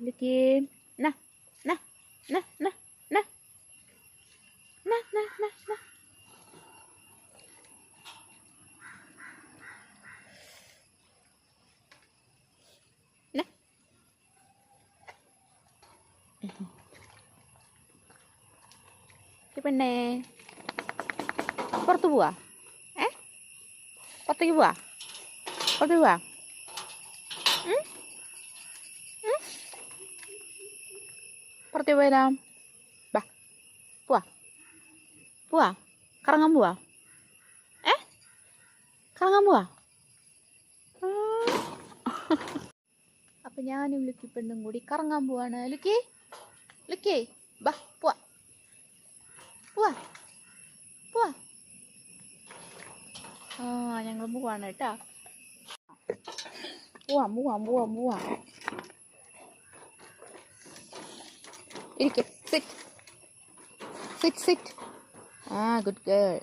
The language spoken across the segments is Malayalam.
Bikin. Nah, nah, nah, nah, nah. Nah, nah, nah, nah. Nah. Siapa nih? Kortu buah. Eh? Kortu buah. Kortu buah. Hmm? പുറത്തേക്ക് പോയാലാം ബാ പോവാ പോവാ കറങ്ങാൻ പോവാ ഏ കറങ്ങാൻ പോവാ. അപ്പം ഞാനും ലുക്കി പെണ്ണും കൂടി കറങ്ങാൻ പോവാണ് ലുക്കി ലുക്കി ബാ പോവാ പോവാ പോവാ ആ ഞങ്ങൾ പോവാണ് കേട്ടാ പോവാം പോവാം പോവാം പോവാം ഇരിക്കെ സിറ്റ് സിറ്റ് സിറ്റ് ആ ഗുഡ് ഗേൾ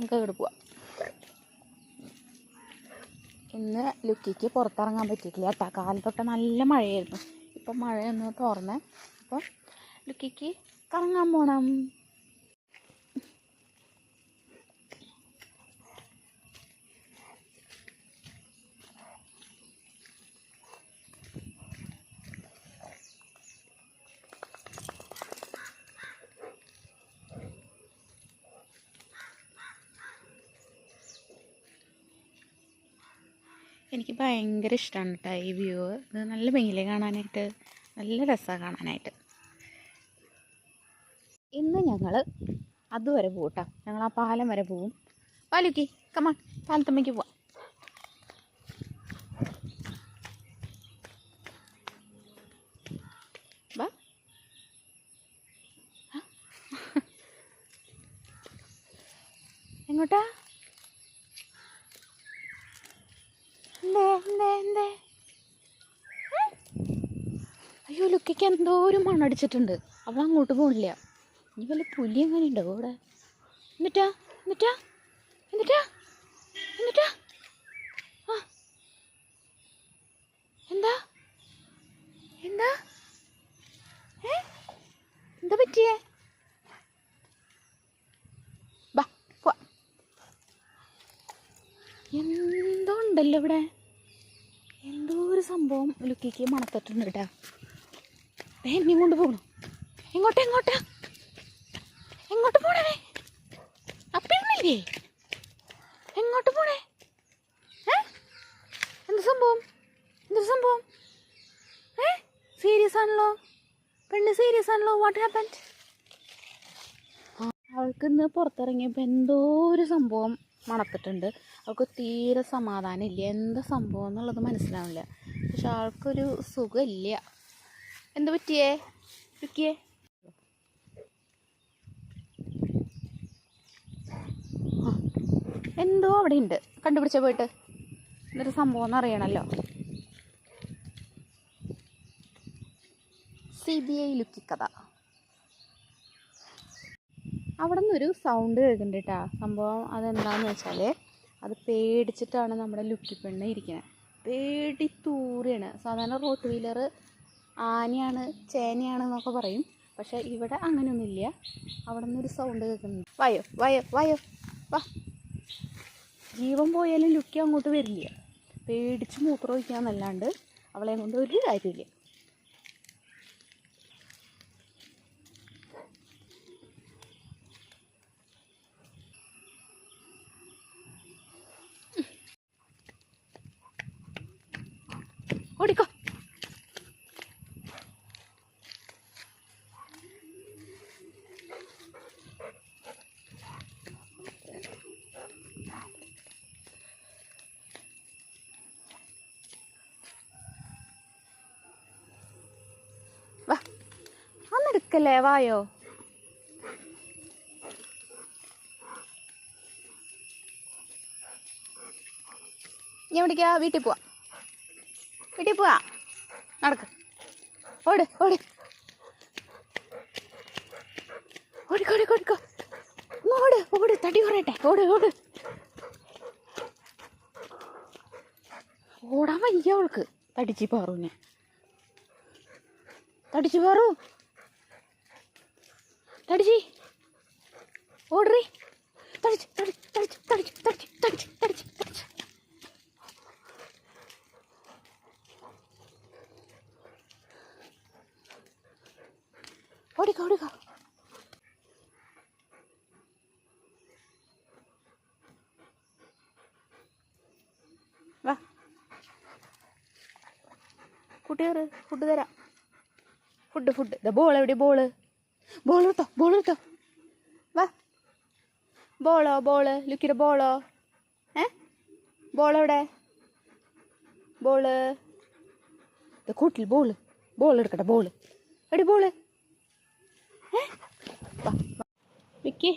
നമുക്ക് ഇവിടെ പോവാം. ഇന്ന് ലുക്കിക്ക് പുറത്തിറങ്ങാൻ പറ്റിയിട്ടില്ല കേട്ടോ. കാലത്തൊട്ട് നല്ല മഴയായിരുന്നു. ഇപ്പം മഴയൊന്ന് തുറന്നേ അപ്പം ലുക്കിക്ക് കറങ്ങാൻ പോണം. എനിക്ക് ഭയങ്കര ഇഷ്ടമാണ് കേട്ടോ ഈ വ്യൂ. ഇത് നല്ല ഭംഗിയില്ലേ കാണാനായിട്ട്? നല്ല രസമാണ് കാണാനായിട്ട്. ഇന്ന് ഞങ്ങൾ അതുവരെ പോകും കേട്ടോ ഞങ്ങൾ ആ പാലം വരെ പോവും. പാലുക്കി കമാ പാലത്തമ്മയ്ക്ക് പോവാം. എങ്ങോട്ടാ? എന്തേ എന്തേ അയ്യോ ലുക്കിക്ക് എന്തോ ഒരു മണടിച്ചിട്ടുണ്ട്. അവൾ അങ്ങോട്ട് പോണില്ല. ഇനി വല്ല പുലി എങ്ങനെ ഉണ്ടോ അവിടെ? എന്നിട്ടാ? എന്നിട്ടാ? എന്നിട്ടാ? എന്നിട്ടാ? എന്താ? എന്താ? എന്താ പറ്റിയേ? എന്തോ ഉണ്ടല്ലോ ഇവിടെ. ഒരു സംഭവം ലുക്കിക്ക് മണത്തിട്ടുണ്ട് കേട്ടാ. എന്നെ കൊണ്ട് പോകണം. എങ്ങോട്ടാ എങ്ങോട്ടാ? എങ്ങോട്ട് പോണേ? അപ്പില്ലേ എങ്ങോട്ട് പോണേ? എന്ത് സംഭവം? എന്ത് സംഭവം? ഏ? സീരിയസ് ആണല്ലോ. പെണ്ണ് സീരിയസ് ആണല്ലോ. വാട്ട് ഹാപ്പൻഡ് അവൾക്ക് ഇന്ന് പുറത്തിറങ്ങിയപ്പോൾ എന്തോ ഒരു സംഭവം. മണത്തിട്ടുണ്ട്. അവൾക്ക് തീരെ സമാധാനം ഇല്ല എന്താ സംഭവം എന്നുള്ളത് മനസ്സിലാവില്ല പക്ഷെ ആൾക്കൊരു സുഖമില്ല. എന്ത് പറ്റിയേ? രുക്കിയേ എന്തോ അവിടെ ഉണ്ട് കണ്ടുപിടിച്ച പോയിട്ട്. എന്നൊരു സംഭവം എന്ന് അറിയണമല്ലോ സി ബി ഐ ലുക്കി കഥ. അവിടെ നിന്നൊരു സൗണ്ട് കേൾക്കുന്നുണ്ട് കേട്ടോ സംഭവം അതെന്താണെന്ന് വെച്ചാൽ അത് പേടിച്ചിട്ടാണ് നമ്മുടെ ലുക്കി പെണ്ണ് ഇരിക്കുന്നത് പേടി തൂറിയാണ്. സാധാരണ റോട്ട് വീലർ ആനയാണ് ചേനയാണ് എന്നൊക്കെ പറയും. പക്ഷെ ഇവിടെ അങ്ങനെയൊന്നുമില്ല. അവിടെ നിന്നൊരു സൗണ്ട് കേൾക്കുന്നു വയോ വയോ വയോ വാ. ജീവൻ പോയാലും ലുക്കി അങ്ങോട്ട് വരില്ല. പേടിച്ച് മൂത്രം ഒഴിക്കാന്നല്ലാണ്ട് അവളെ കൊണ്ട് ഒരു കാര്യമില്ല ഓടിക്കോ നിക്കല്ലേ ലേവായോ? ഞാൻ വിളിക്കാ വീട്ടിൽ പോവാ. വീട്ടിൽ പോവാ. നടക്ക്. ഓട് ഓട്. ഓടിക്കോ ഓടിക്കോ ഓടിക്കോ. ഓട് ഓട് തടി കുറയട്ടെ. ഓട് ഓട്. ഓടാൻ വയ്യ അവൾക്ക്. തടിച്ച് പാറുവിനെ തടിച്ചു പാറു. തടിച്ചി. ഓടറി. തടിച്ച് തടിച്ച് തടിച്ച് തടിച്ച് തടിച്ച് തടിച്ച് തടിച്ച് തടിച്ച്. ഓടിക്കോ ഓടിക്കോ. വാ. കുട്ടികറ് ഫുഡ് തരാം. ഫുഡ് ഫുഡ് ഇതാ ബോൾ എവിടെ ബോൾ ബോൾ എടുത്തോ ബോൾ എടുത്തോ. വാ. ബോളോ ബോൾ ലുക്കിയുടെ ബോളോ ഏ? ബോൾ ബോൾ കൂട്ടിൽ ബോൾ ബോൾ എടുക്കട്ടെ ബോൾ എടി ബോൾ. Vicky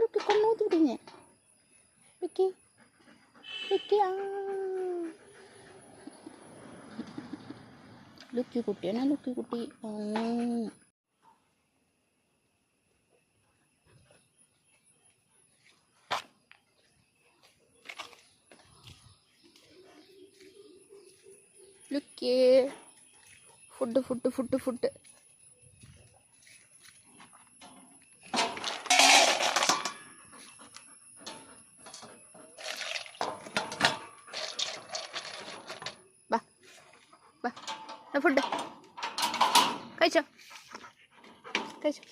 Lucky. കൊണ്ടോത്തി വിടിഞ്ഞേ ലുക്കിക്കുട്ടിയാണ് ലുക്കിക്കുട്ടി? Lucky. Food food food food. Food കഴിച്ചോ? കഴിച്ചോ?